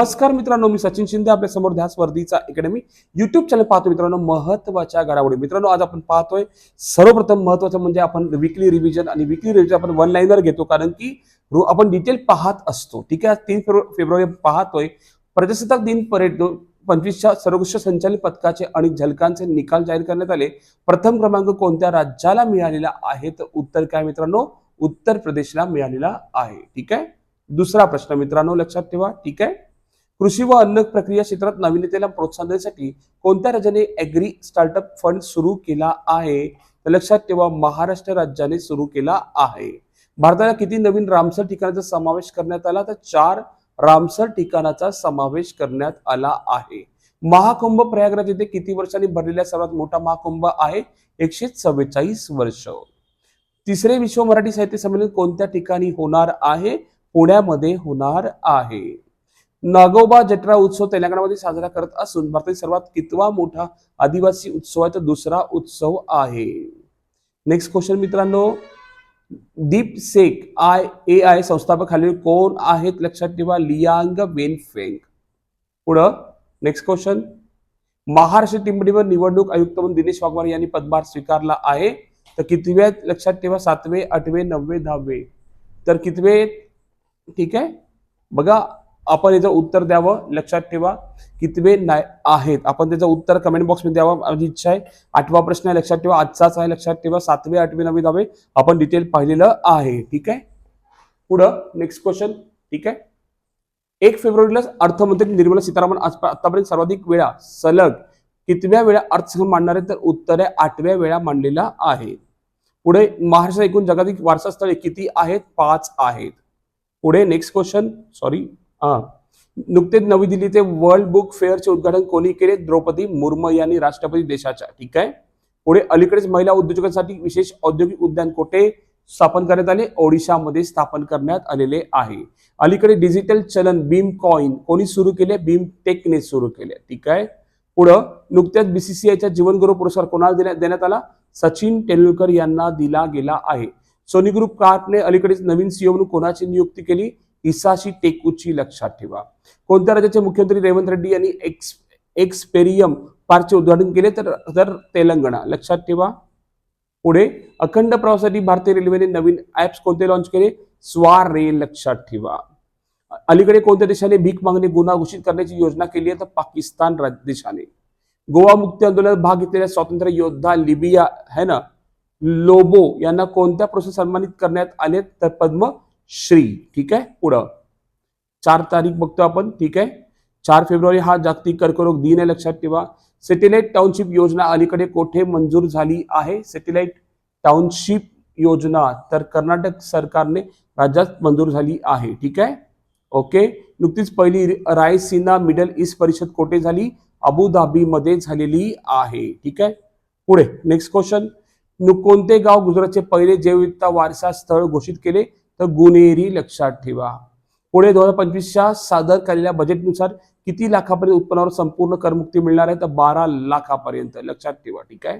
नमस्कार मित्रांनो मी सचिन शिंदे आपल्यासमोर ध्यास वर्दीचा अकॅडमी युट्यूब चॅनल पाहतो मित्रांनो महत्त्वाच्या घडामोडी. मित्रांनो आज आपण पाहतोय सर्वप्रथम महत्वाचं म्हणजे आपण विकली रिव्हिजन आणि विकली रिव्हिजन आपण वन लाईनर घेतो कारण की आपण डिटेल पाहत असतो. ठीक आहे तीन फेब्रु- फेब्रुवारी पाहतोय प्रजासत्ताक दिन परेड पंचवीसच्या सर्वोच्च संचालित पथकाचे आणि झलकांचे निकाल जाहीर करण्यात आले. प्रथम क्रमांक कोणत्या राज्याला मिळालेला आहे? तर उत्तर काय मित्रांनो? उत्तर प्रदेशला मिळालेला आहे. ठीक आहे? दुसरा प्रश्न मित्रांनो लक्षात ठेवा. ठीक आहे? कृषी व अन्न प्रक्रिया क्षेत्रात नाविन्यतेला प्रोत्साहन देण्यासाठी कोणत्या राज्याने ॲग्री स्टार्टअप फंड सुरू केला आहे? तर लक्षात ठेवा महाराष्ट्र राज्याने सुरू केला आहे. भारताला किती नवीन रामसर ठिकाणाचा समावेश करण्यात आला? तर चार रामसर ठिकाणाचा समावेश करण्यात आला आहे. महाकुंभ प्रयागराज येथे किती वर्षांनी भरलेला सर्वात मोठा महाकुंभ आहे? एकशे चव्वेचाळीस वर्ष. तिसरे विश्व मराठी साहित्य संमेलन कोणत्या ठिकाणी होणार आहे? पुण्यामध्ये होणार आहे. नागोबा जत्रा उत्सव तेलंगणामध्ये साजरा करत असून भारतातील सर्वात कितवा मोठा आदिवासी उत्सवाचा दुसरा उत्सव आहे. नेक्स्ट क्वेश्चन मित्रांनो. दीप सेक आय ए आय संस्थापक खालील कोण आहेत? लक्षात ठेवा लियांग वेनफेंग. पुढं नेक्स्ट क्वेश्चन महाराष्ट्र टिंबडीवर निवडणूक आयुक्त म्हणून दिनेश वाघमारे यांनी पदभार स्वीकारला आहे. तर कितव्या लक्षात ठेवा सातवे आठवे नववे दहावे. तर कितवे ठीक आहे. बघा आपण याचं उत्तर द्यावं. लक्षात ठेवा. कितवे नाही आहेत. आपण त्याचं उत्तर कमेंट बॉक्समध्ये द्यावं. माझी इच्छा आहे. आठवा प्रश्न आहे. लक्षात ठेवा. आजचाच आहे. लक्षात ठेवा. सातवे आठवे नववे दहावे आपण डिटेल पाहिलेलं आहे. ठीक आहे? पुढं नेक्स्ट क्वेश्चन ठीक आहे? एक फेब्रुवारीला अर्थमंत्री निर्मला सीतारामन आतापर्यंत सर्वाधिक वेळा सलग कितव्या वेळा अर्थसंकल्प मांडणार? आहे तर उत्तर आहे आठव्या वेळा मांडलेला आहे. पुढे महाराष्ट्र एकूण जगातील वारसा स्थळे किती आहेत? पाच आहेत. पुढे नेक्स्ट क्वेश्चन सॉरी हा. नुकतेच नवी दिल्लीचे वर्ल्ड बुक फेअरचे उद्घाटन कोणी केले? द्रौपदी मुर्मू यांनी राष्ट्रपती देशाच्या. ठीक आहे? पुढे अलीकडेच महिला उद्योजकांसाठी विशेष औद्योगिक उद्यान कोठे स्थापन करण्यात आले. ओडिशामध्ये स्थापन करण्यात आलेले आहे. अलीकडे डिजिटल चलन बीम कॉइन कोणी सुरू केले? बीम टेकने सुरू केले. ठीक आहे? पुढं नुकत्याच बीसीसीआयच्या जीवनगुरु पुरस्कार कोणाला देण्यात देण्यात आला? सचिन तेंडुलकर यांना दिला गेला आहे. सोनी ग्रुप कार्पने अलीकडेच नवीन सीओ म्हणून कोणाची नियुक्ती केली? इसाशी टेकूची लक्षात ठेवा. कोणत्या राज्याचे मुख्यमंत्री रेवंत रेड्डी यांनी एक्स एक्सपेरियम पार्कचे उद्घाटन केले? तर तर तेलंगणा. लक्षात ठेवा. पुढे अखंड प्रवासासाठी भारतीय रेल्वेने नवीन ऍप्स कोणते लॉन्च केले? स्वार रेल लक्षात ठेवा. अलीकडे कोणत्या देशाने भीक मागणी गुन्हा घोषित करण्याची योजना केली आहे? तर पाकिस्तान देशाने. गोवा मुक्ती आंदोलनात भाग घेतलेल्या स्वातंत्र्य योद्धा लिबिया है ना? लोबो यांना कोणत्या प्रोसेस सन्मानित करण्यात आले तर पद्म श्री ठीक आहे? पुढं. चार तारीख बघतो आपण ठीक आहे? चार फेब्रुवारी हा जागतिक कर्करोग दिन आहे लक्षात ठेवा. सॅटेलाइट टाउनशिप योजना अलीकडे कोठे मंजूर झाली आहे? सॅटेलाइट टाउनशिप योजना तर कर्नाटक सरकारने राज्यात मंजूर झाली आहे ठीक आहे? ओके? नुकतीच पहिली रायसीना मिडल ईस्ट परिषद कोठे झाली? अबुधाबीमध्ये झालेली आहे ठीक आहे? पुढे नेक्स्ट क्वेश्चन कोणते गाव गुजरातचे पहिले जैवविविधता वारसा स्थळ घोषित केले. तर गुन्हेरी लक्षात ठेवा. पुढे दोन हजार पंचवीसच्या सादर केलेल्या बजेटनुसार किती लाखापर्यंत उत्पन्नावर संपूर्ण करमुक्ती मिळणार आहे? तर बारा लाखापर्यंत. लक्षात ठेवा ठीक आहे?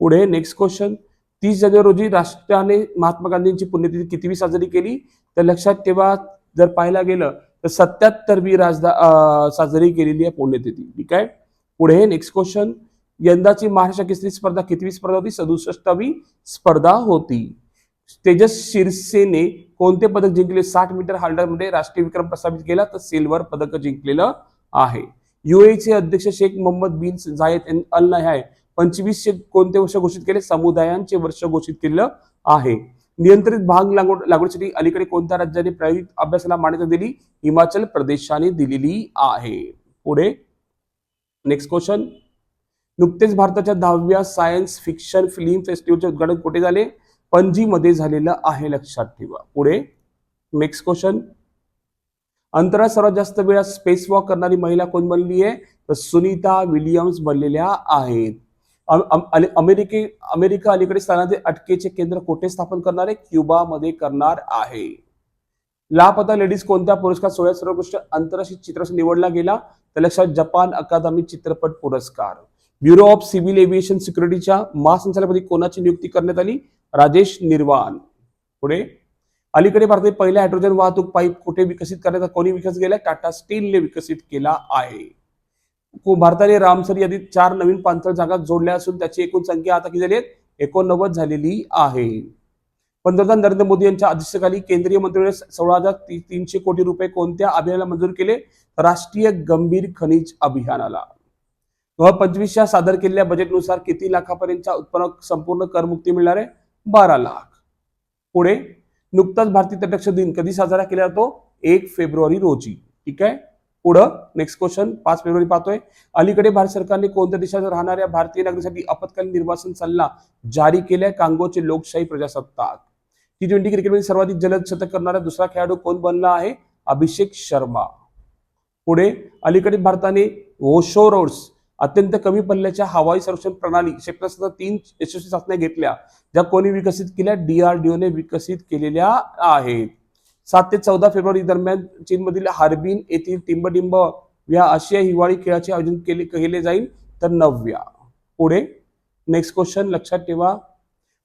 पुढे नेक्स्ट क्वेश्चन तीस जानेवारी रोजी राष्ट्राने महात्मा गांधींची पुण्यतिथी कितीवी साजरी केली? तर लक्षात ठेवा जर पाहायला गेलं तर सत्याहत्तरवी राजदा साजरी केलेली आहे पुण्यतिथी ठीक आहे? पुढे नेक्स्ट क्वेश्चन यंदाची महाराष्ट्र केसरी स्पर्धा कितवी स्पर्धा होती? सदुसष्टावी स्पर्धा होती. तेजस शिरसेने कोणते पदक जिंकले? साठ मीटर हार्डरमध्ये राष्ट्रीय विक्रम प्रस्थापित केला तर सिल्वर पदक जिंकलेलं आहे. युएचे अध्यक्ष शेख मोहम्मद बिन झायद अल नहाय पंचवीसशे कोणते वर्ष घोषित केले? समुदायांचे वर्ष घोषित केलं आहे. नियंत्रित भाग लागवड लागवडीसाठी अलीकडे कोणत्या राज्याने प्रायोगिक अभ्यासाला मान्यता दिली? हिमाचल प्रदेशाने दिलेली आहे. पुढे नेक्स्ट क्वेश्चन नुकतेच भारताच्या दहाव्या सायन्स फिक्शन फिल्म फेस्टिवलचे उद्घाटन कुठे झाले? पणजीमध्ये झालेलं आहे लक्षात ठेवा. पुढे नेक्स्ट क्वेश्चन अंतराळ सर्वात जास्त वेळा स्पेस वॉक करणारी महिला कोण बनली आहे? तर सुनीता विलियम्स बनलेल्या आहेत. अमेरिके अमेरिका अलीकडे स्थानातील अटकेचे केंद्र कुठे स्थापन करणार? आहे क्युबामध्ये करणार आहे. लापता लेडीज कोणत्या पुरस्कार सोहळ्यात सर्वोत्कृष्ट आंतरराष्ट्रीय चित्रपट निवडला गेला? तर लक्षात जपान अकादमी चित्रपट पुरस्कार. ब्युरो ऑफ सिव्हिल एव्हिएशन सिक्युरिटीच्या महासंचालकपदी कोणाची नियुक्ती करण्यात आली? राजेश निर्वाण. पुढे. अलीकडे भारतातील पहिल्या हायड्रोजन वाहतूक पाईप कुठे विकसित करण्याचा कोणी विकसित केला टाटा स्टीलने विकसित केला आहे. भारताने रामसर यादीत चार नवीन पाणथळ जागा जोडल्या असून त्याची एकूण संख्या आता किती झाली आहे एकोणनव्वद झालेली आहे. पंतप्रधान नरेंद्र मोदी यांच्या अध्यक्षतेखाली केंद्रीय मंत्रिमंडळ सोळा हजार तीनशे कोटी रुपये कोणत्या अभियानाला मंजूर केले? राष्ट्रीय गंभीर खनिज अभियानाला. दोन हजार पंचवीसच्या सादर केलेल्या बजेटनुसार किती लाखापर्यंतच्या उत्पन्न संपूर्ण करमुक्ती मिळणार आहे? बारा लाख. पुढे नुकताच भारतीय तटरक्षक दिन कधी साजरा केला जातो? एक फेब्रुवारी रोजी. ठीक आहे? पुढं नेक्स्ट क्वेश्चन पाच फेब्रुवारी पाहतोय. अलीकडे भारत सरकारने कोणत्या देशात राहणाऱ्या भारतीय नागरिकांसाठी आपत्कालीन निर्वासन सल्ला जारी केलाय? कांगोचे लोकशाही प्रजासत्ताक. टी ट्वेंटी क्रिकेटमध्ये सर्वाधिक जलद शतक करणारा दुसरा खेळाडू कोण बनला आहे? अभिषेक शर्मा. पुढे अलीकडे भारताने ओशो रोड्स अत्यंत कमी पल्ल्याच्या हवाई संरक्षण प्रणाली क्षेपणास्त्र तीन यशस्वी चाचण्या घेतल्या ज्या कोणी विकसित केल्या? डीआरडीओने विकसित केलेल्या आहेत. सात ते चौदा फेब्रुवारी दरम्यान चीनमधील हार्बिन येथील टिंबटिंब या आशिया हिवाळी खेळाचे आयोजन केले केले जाईल. तर नवव्या. पुढे नेक्स्ट क्वेश्चन लक्षात ठेवा.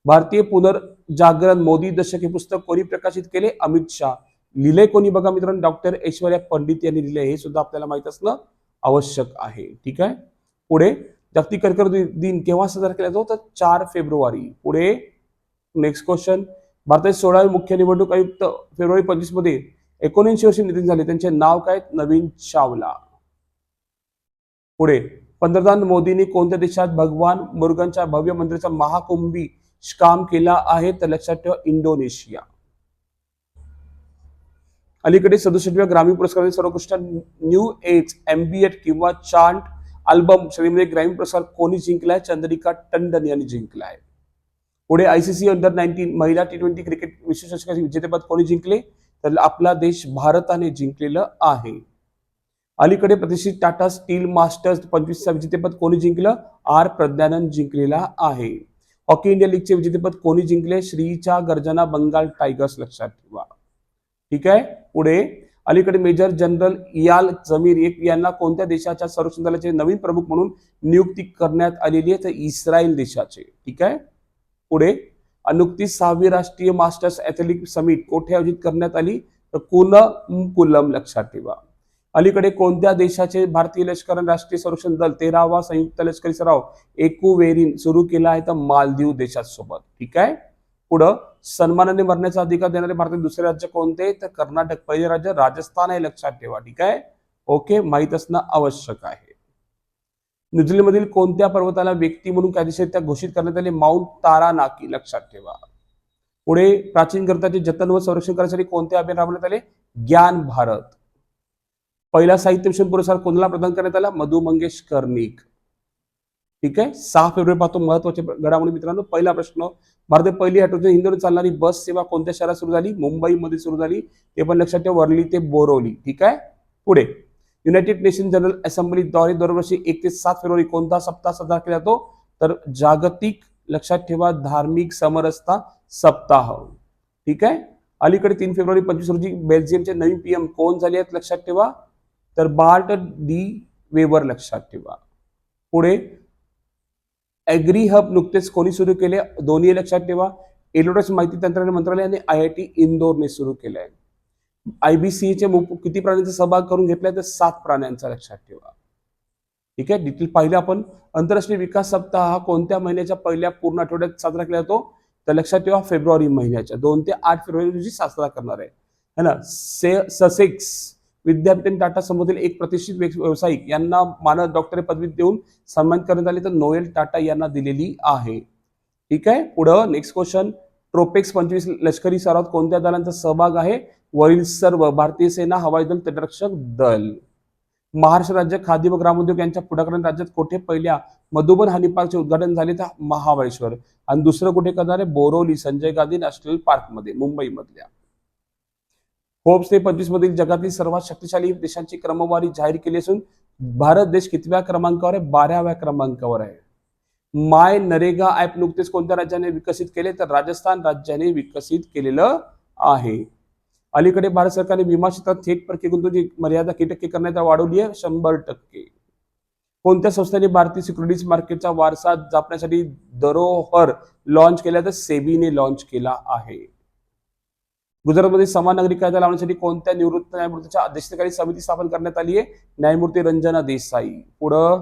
भारतीय पुनर्जागरण मोदी दशक हे पुस्तक कोणी प्रकाशित केले? अमित शाह. लिहिले कोणी बघा मित्रांनो? डॉक्टर ऐश्वर्या पंडित यांनी लिहिले हे सुद्धा आपल्याला माहीत असणं आवश्यक आहे. ठीक आहे? पुढे जागतिक कर्करोग दिन केव्हा साजरा केला जातो? तर चार फेब्रुवारी. पुढे नेक्स्ट क्वेश्चन भारताचे सोळावे मुख्य निवडणूक आयुक्त फेब्रुवारी पंचवीसमध्ये एकोणऐंशी वर्षी निधन झाले. त्यांचे नाव काय नवीन चावला. पुढे पंतप्रधान मोदींनी कोणत्या देशात भगवान मुरुगनच्या भव्य मंदिराचा महाकुंभी काम केला आहे? तर लक्षात ठेवा इंडोनेशिया. अलीकडे सदुसष्टव्या ग्रामीण पुरस्कारातील सर्वोत्कृष्ट न्यू एज एमबीएड किंवा चांट अल्बम श्रेणीमध्ये ग्रामीण पुरस्कार कोणी जिंकलाय चंद्रिका टंडन यांनी जिंकलाय. पुढे आयसीसी अंडर नाईन्टीन महिला टी ट्वेंटी क्रिकेट विश्वचषकाचे विजेतेपद कोणी जिंकले? तर आपला देश भारताने जिंकलेलं आहे. अलीकडे प्रतिष्ठित टाटा स्टील मास्टर्स पंचवीसचा विजेतेपद कोणी जिंकलं? आर प्रज्ञानंद जिंकलेला आहे. हॉकी इंडिया लीगचे विजेतेपद कोणी जिंकले? श्रीच्या गर्जना बंगाल टायगर्स लक्षात ठेवा. ठीक आहे? पुढे अलीकडे मेजर जनरल इयाल जमीर एक यांना कोणत्या देशाच्या संरक्षण दलाचे नवीन प्रमुख म्हणून नियुक्ती करण्यात आलेली आहे? तर इस्रायल देशाचे. ठीक आहे? पुढे. नुकतीच सहावी राष्ट्रीय मास्टर्स ॲथलेटिक समिट कोठे आयोजित करण्यात आली? तर कुलम लक्षात ठेवा. अलीकडे कोणत्या देशाचे भारतीय लष्कर राष्ट्रीय संरक्षण दल? तेरावा संयुक्त लष्करी सराव एकुवेरिन सुरू केला आहे. तर मालदीव देशासोबत. ठीक आहे? पुढं. सन्मानाने मरण्याचा अधिकार देणारे भारतातील दुसरे राज्य कोणते? तर कर्नाटक. पहिले राज्य राजस्थान आहे लक्षात ठेवा ठीक आहे? ओके माहीत असणं आवश्यक आहे. न्यूझीलंडमधील कोणत्या पर्वताला व्यक्ती म्हणून कायदेशीररित्या घोषित करण्यात आले? माउंट तारानाकी लक्षात ठेवा. पुढे प्राचीन ग्रंथाचे जतन व संरक्षण करण्यासाठी कोणते अभियान राबवण्यात आले? ज्ञान भारत. पहिला साहित्य मिशन पुरस्कार कोणाला प्रदान करण्यात आला? मधु मंगेश कर्णिक ठीक आहे? सहा फेब्रुवारी पाहतो महत्त्वाचे घडामोडी. मित्रांनो पहिला प्रश्न भारतात पहिली हायड्रोजन इंधन चालणारी बस सेवा कोणत्या शहरात सुरू झाली? मुंबईमध्ये सुरू झाली. ते पण लक्षात ठेवा वरली ते बोरवली ठीक आहे? पुढे. युनायटेड नेशन जनरल असेंब्लीद्वारे दरवर्षी एक ते सात फेब्रुवारी कोणता सप्ताह साजरा केला जातो? तर जागतिक लक्षात ठेवा धार्मिक समरसता सप्ताह. ठीक आहे? अलीकडे तीन फेब्रुवारी पंचवीस रोजी बेल्जियमचे नवीन पीएम कोण झाले आहेत? लक्षात ठेवा. तर बार्ट डी वेवर लक्षात ठेवा. पुढे. ॲग्री हब नुकतेच कोणी सुरू केले? दोन्ही लक्षात ठेवा. इलेक्ट्रॉनिक्स माहिती तंत्रज्ञान मंत्रालय आणि आय आय टी इंदोरने सुरू केले आहे आयबीसीचे किती प्राण्यांचा सहभाग करून घेतलाय? तर सात प्राण्यांचा लक्षात ठेवा. ठीक आहे? डिटेल पाहिलं आपण. आंतरराष्ट्रीय विकास सप्ताह हा कोणत्या महिन्याच्या पहिल्या पूर्ण आठवड्यात साजरा केला जातो? तर लक्षात ठेवा फेब्रुवारी महिन्याच्या दोन ते आठ फेब्रुवारी रोजी साजरा करणार आहे. है ना? से ससेक्स. विद्यापीठ आणि टाटा समूहातील एक प्रतिष्ठित व्यावसायिक यांना मानद डॉक्टरी पदवी देऊन सन्मानित करण्यात आले तर नोएल टाटा यांना दिलेली आहे. ठीक आहे? पुढं नेक्स्ट क्वेश्चन ट्रोपेक्स पंचवीस लष्करी सरावात कोणत्या दलांचा सहभाग आहे? वरील सर्व भारतीय सेना हवाई दल तटरक्षक दल. महाराष्ट्र राज्य खादी व ग्रामोद्योग यांच्या पुढाकाराने राज्यात कोठे पहिल्या मधुबन हनी पार्कचे उद्घाटन झाले? तर महाबळेश्वर. आणि दुसरं कुठे करणार आहे? बोरोली संजय गांधी नॅशनल पार्कमध्ये मुंबईमधल्या. होप्स ते पंचवीस मधील जगातील सर्वात शक्तिशाली देशांची क्रमवारी जाहीर केली असून भारत देश कितव्या क्रमांकावर आहे? बाराव्या क्रमांकावर आहे. माय नरेगा ऍप नुकतेच कोणत्या राज्याने विकसित केले? तर राजस्थान राज्याने विकसित केलेलं आहे. अलीकडे भारत सरकारने विमा क्षेत्रात थेट परकीय गुंतवणूक मर्यादा किती टक्के करण्यात वाढवली आहे? शंभर टक्के. कोणत्या संस्थेने भारतीय सिक्युरिटीज मार्केटचा वारसा जपण्यासाठी दरोहर लॉन्च केला तर सेबीने लॉन्च केला आहे. गुजरातमध्ये समान नागरिक कायदा लावण्यासाठी कोणत्या निवृत्त न्यायमूर्तीच्या अध्यक्षतेखाली समिती स्थापन करण्यात आली आहे? न्यायमूर्ती रंजना देसाई. पुढं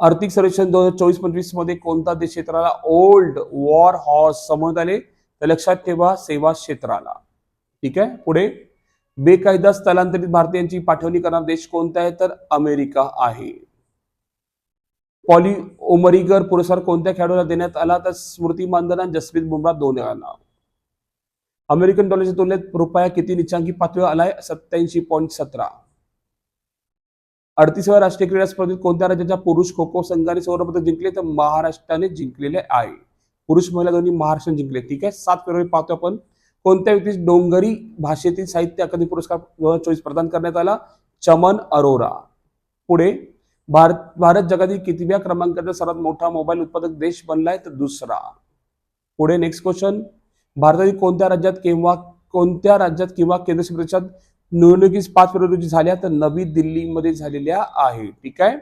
आर्थिक सर्वेक्षण दोन हजार चोवीस पंचवीसमध्ये कोणता देश क्षेत्राला ओल्ड वॉर हॉर्स समोर आले? तर लक्षात ठेवा सेवा क्षेत्राला. ठीक आहे? पुढे बेकायदा स्थलांतरित भारतीयांची पाठवणी करणारा देश कोणता आहे? तर अमेरिका आहे. पॉली ओमरीगर पुरस्कार कोणत्या खेळाडूला देण्यात आला? तर स्मृती मानधना जसप्रीत बुमराह दोन जणांना अमेरिकन डॉलरच्या तुलनेत रुपया किती निचांकी पातळीवर आलाय? सत्याऐंशी पॉईंट सतरा. अडतीसाव्या राष्ट्रीय क्रीडा स्पर्धेत कोणत्या राज्याच्या पुरुष खो खो संघाने सुवर्णपदक जिंकले? तर महाराष्ट्राने जिंकलेले आहे. पुरुष महिला दोन्ही महाराष्ट्राने जिंकले. ठीक आहे? सात फेब्रुवारी पाहतो आपण. कोणत्या व्यक्तीस डोंगरी भाषेतील साहित्य अकादमी पुरस्कार दोन हजार चोवीस प्रदान करण्यात आला? चमन अरोरा. पुढे भारत भारत जगातील कितव्या क्रमांकाचा सर्वात मोठा मोबाईल उत्पादक देश बनलाय? तर दुसरा. पुढे नेक्स्ट क्वेश्चन भारतातील कोणत्या राज्यात किंवा कोणत्या राज्यात किंवा केंद्रशासित प्रदेशात निवडणुकीस पाच फेब्रुवारी रोजी झाल्या तर नवी दिल्लीमध्ये झालेल्या आहे. ठीक आहे?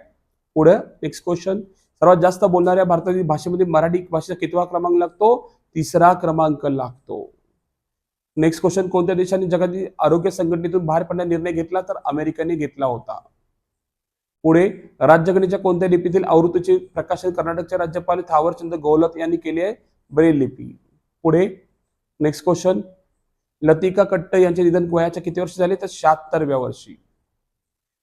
पुढे नेक्स्ट क्वेश्चन सर्वात जास्त बोलणाऱ्या भारतातील भाषेमध्ये मराठी भाषेचा कितवा क्रमांक लागतो? तिसरा क्रमांक लागतो. नेक्स्ट क्वेश्चन कोणत्या देशाने जगातील आरोग्य संघटनेतून बाहेर पडण्याचा निर्णय घेतला तर अमेरिकेने घेतला होता? पुढे राज्यघटनेच्या कोणत्या लिपीतील आवृत्तीचे प्रकाशन कर्नाटकचे राज्यपाल थावरचंद गौलत यांनी केले आहे? ब्रेल लिपी. पुढे नेक्स्ट क्वेश्चन लतिका कट्ट यांचे निधन वयाच्या किती वर्षी झाले? तर शहात्तरव्या वर्षी.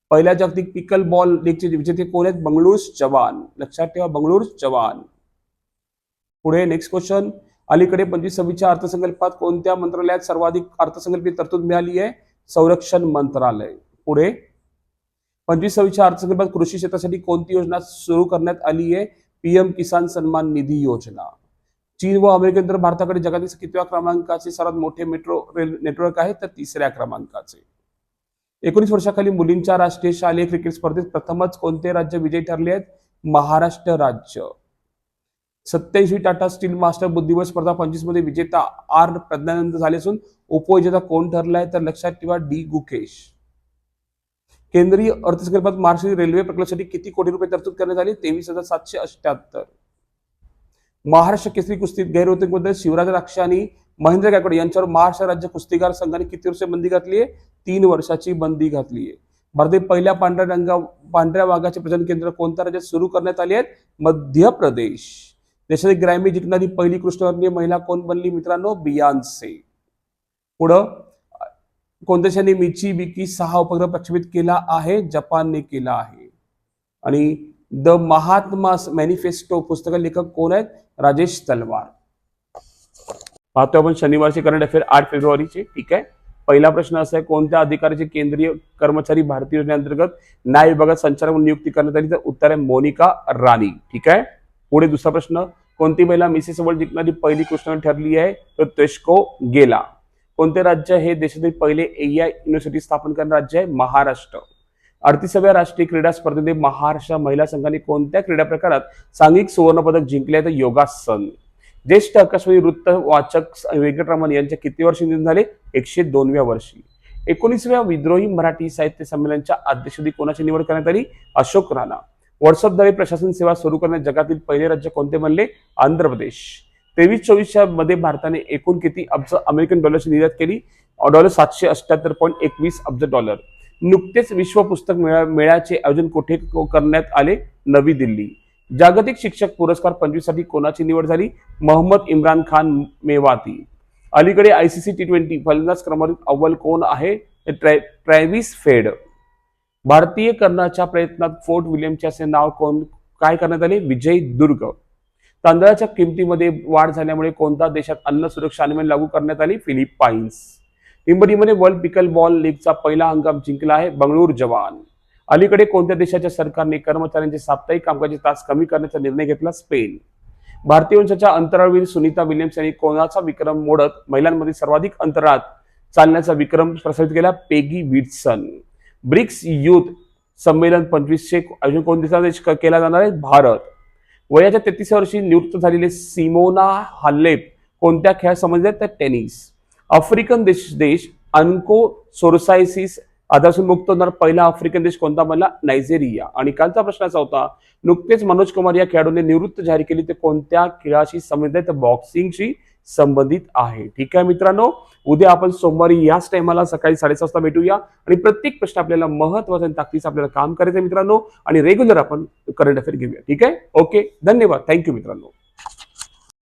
पहिल्या जागतिक पिकल बॉल लीगचे विजेते कोण आहेत? बंगळूर चव्हाण. लक्षात ठेवा बंगळूर चव्हाण. पुढे नेक्स्ट क्वेश्चन अलीकडे पंचवीस सव्वीसच्या अर्थसंकल्पात कोणत्या मंत्रालयात सर्वाधिक अर्थसंकल्पीय तरतूद मिळाली आहे? संरक्षण मंत्रालय. पुढे पंचवीस सव्वीसच्या अर्थसंकल्पात कृषी क्षेत्रासाठी कोणती योजना सुरू करण्यात आली आहे? पीएम किसान सन्मान निधी योजना. चीन व अमेरिकेनंतर भारताकडे जगातील कितव्या क्रमांकाचे सर्वात मोठे मेट्रो रेल नेटवर्क आहे तर तिसऱ्या क्रमांकाचे. एकोणीस वर्षाखाली मुलींच्या राष्ट्रीय शालेय क्रिकेट स्पर्धेत प्रथमच कोणते राज्य विजयी ठरले आहेत? महाराष्ट्र राज्य. सत्याऐंशी टाटा स्टील मास्टर बुद्धिबळ स्पर्धा पंचवीसमध्ये विजेता आर प्रज्ञानंद झाले असून उपविजेता कोण ठरलाय तर लक्षात ठेवा डी गुकेश. केंद्रीय अर्थसंकल्पात महाराष्ट्र रेल्वे प्रकल्पासाठी किती कोटी रुपये तरतूद करण्यात आली? तेवीस हजार सातशे अठ्याहत्तर महाराष्ट्र केसरी कुस्तीत गैरवर्तणूकबद्दल शिवराज राक्षे आणि महेंद्र गायकवाड यांच्यावर महाराष्ट्र राज्य कुस्तीगार संघाने किती वर्ष बंदी घातली आहे? तीन वर्षाची बंदी घातली आहे. भारतीय पहिल्या पांढऱ्या रंगा पांढऱ्या वाघाचे प्रजनन केंद्र कोणत्या राज्यात सुरू करण्यात आले आहेत? मध्य प्रदेश देशातील ग्रॅमी जिंकणारी पहिली कृष्णवर्णीय महिला कोण बनली मित्रांनो? बियांसे. पुढं कोणत्या देशाने मिची बिकी सहा उपग्रह प्रक्षेपित केला आहे? जपानने केला आहे. आणि द महात्मा मॅनिफेस्टो पुस्तक लेखक कोण आहेत? राजेश तलवार. पाहतो आपण शनिवारचे करंट अफेअर आठ फेब्रुवारीचे ठीक आहे? पहिला प्रश्न असा आहे कोणत्या अधिकाऱ्याचे केंद्रीय कर्मचारी भारतीय योजनेअंतर्गत न्याय विभागात संचालक म्हणून नियुक्ती करण्यात आली? तर उत्तर आहे मोनिका राणी ठीक आहे? पुढे दुसरा प्रश्न कोणती महिला मिसेस वर्ल्ड जिंकणारी पहिली कृष्ण ठरली आहे? तर तेस्को गेला. कोणते राज्य हे देशातील पहिले एआय युनिव्हर्सिटी स्थापन करणारे राज्य आहे? महाराष्ट्र. अडतीसाव्या राष्ट्रीय क्रीडा स्पर्धेमध्ये महाराष्ट्र महिला संघाने कोणत्या क्रीडा प्रकारात सांघिक सुवर्णपदक जिंकले तर योगासन ज्येष्ठ आकाशवाणी वृत्त वाचक व्यंकटरामन यांच्या किती वर्षी निधन झाले? एकशे दोनव्या वर्षी. एकोणीसव्या विद्रोही मराठी साहित्य संमेलनाच्या अध्यक्षपदी कोणाची निवड करण्यात आली? अशोक राणा. व्हॉट्सअपद्वारे प्रशासन सेवा सुरू करण्यात जगातील पहिले राज्य कोणते बनले? आंध्र प्रदेश. तेवीस चोवीसच्या मध्ये भारताने एकूण किती अब्ज अमेरिकन डॉलरची निर्यात केली? डॉलर सातशे अठ्याहत्तर पॉईंट एकवीस अब्ज डॉलर. नुकतेच विश्व पुस्तक मेळा मेळ्याचे आयोजन कुठे करण्यात आले? नवी दिल्ली. जागतिक शिक्षक पुरस्कार पंचवीससाठी कोणाची निवड झाली? मोहम्मद इम्रान खान मेवाती. अलीकडे आयसीसी टी ट्वेंटी फलंदाज क्रमांक अव्वल कोण आहे? ट्रॅ ट्रॅव्हिस फेड. भारतीय करण्याच्या प्रयत्नात फोर्ट विलियमचे असे नाव कोण काय करण्यात आले? विजय दुर्ग. तांदळाच्या किमतीमध्ये वाढ झाल्यामुळे कोणत्या देशात अन्न सुरक्षा आणीबाणी लागू करण्यात आली? फिलिपाईन्स हिंबरीमध्ये वर्ल्ड पिकल बॉल लीगचा पहिला हंगाम जिंकला आहे बंगळूर जवान. अलीकडे कोणत्या देशाच्या सरकारने कर्मचाऱ्यांचे साप्ताहिक कामकाजी तास कमी करण्याचा निर्णय घेतला? स्पेन. भारतीय वंशाच्या अंतराळवीर सुनीता विल्यम्स यांनी कोणाचा विक्रम मोडत महिलांमध्ये सर्वाधिक अंतराळात चालण्याचा विक्रम प्रसारित केला? पेगी विटसन. ब्रिक्स युथ संमेलन पंचवीसशे आयोजन कोणत्या देश केला जाणार आहे? भारत. वयाच्या तेहतीस वर्षी निवृत्त झालेले सिमोना हालेप कोणत्या खेळात समजले तर टेनिस. आफ्रिकन देश देश अनको सोरसायसिस आधारसून मुक्त होणार पहिला आफ्रिकन देश कोणता मला नायजेरिया. आणि कालचा प्रश्न असा होता नुकतेच मनोज कुमार या खेळाडूने निवृत्त जाहीर केली ते कोणत्या खेळाशी संबंधित? बॉक्सिंगशी संबंधित आहे. ठीक आहे मित्रांनो उद्या आपण सोमवारी याच टायमाला सकाळी साडेसहा वाजता भेटूया. आणि प्रत्येक प्रश्न आपल्याला महत्त्वाचा आणि ताकदीचं आपल्याला काम करायचं मित्रांनो. आणि रेग्युलर आपण करंट अफेअर घेऊया. ठीक आहे? ओके धन्यवाद. थँक्यू मित्रांनो.